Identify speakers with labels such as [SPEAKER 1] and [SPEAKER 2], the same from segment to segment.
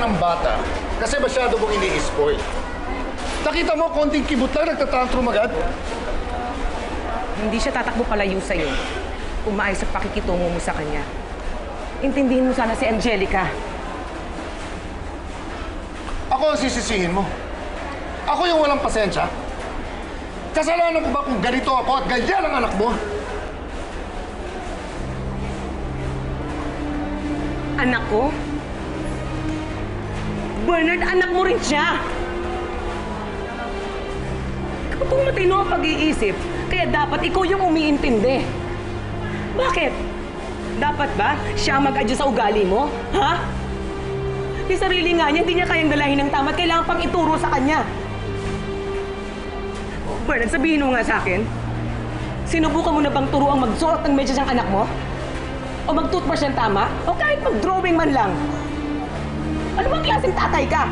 [SPEAKER 1] ng bata kasi masyado mong ini-spoil. Nakita mo, konting kibot lang, nagtatantrum agad.
[SPEAKER 2] Hindi siya tatakbo palayo sa'yo kung maayos sa pakikitungo mo sa kanya. Intindihin mo sana si Angelica.
[SPEAKER 1] Ako ang sisisihin mo. Ako yung walang pasensya. Kasalanan ko ba kung ganito ako at ganyan ang anak mo?
[SPEAKER 2] Anak ko? Bernard, anak mo rin siya! Kapag matino ang pag-iisip, kaya dapat ikaw yung umiintindi. Bakit? Dapat ba siya mag-adjust sa ugali mo? Ha? Yung sarili nga niya, hindi niya kayang dalahin ng tama kailangan pang ituro sa kanya. Bernard, sabihin mo nga sa akin, sinubukan mo na bang turuang magsuot ng medyas ang anak mo? O mag-toothbrush ng tama? O kahit mag-drawing man lang? Ano bang klaseng tatay ka?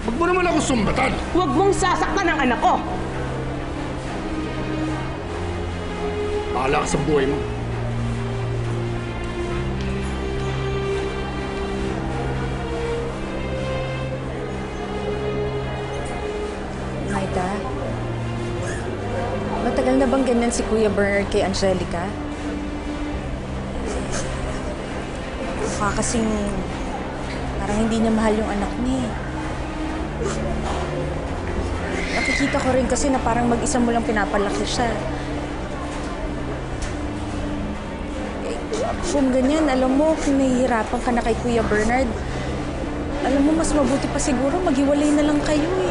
[SPEAKER 1] Huwag mo naman ako sumbatan.
[SPEAKER 2] Huwag mong sasaktan ang anak ko!
[SPEAKER 1] Bahala ka sa buhay mo.
[SPEAKER 3] Maida, matagal na bang ganyan si Kuya Bernard kay Angelica? Mukha kasing parang hindi niya mahal yung anak niya. eh. Nakikita ko rin kasi na parang mag-isa mo lang pinapalaki siya. Eh, kung ganyan, alam mo, kung nahihirapan ka na kay Kuya Bernard, alam mo, mas mabuti pa siguro maghiwalay na lang kayo eh.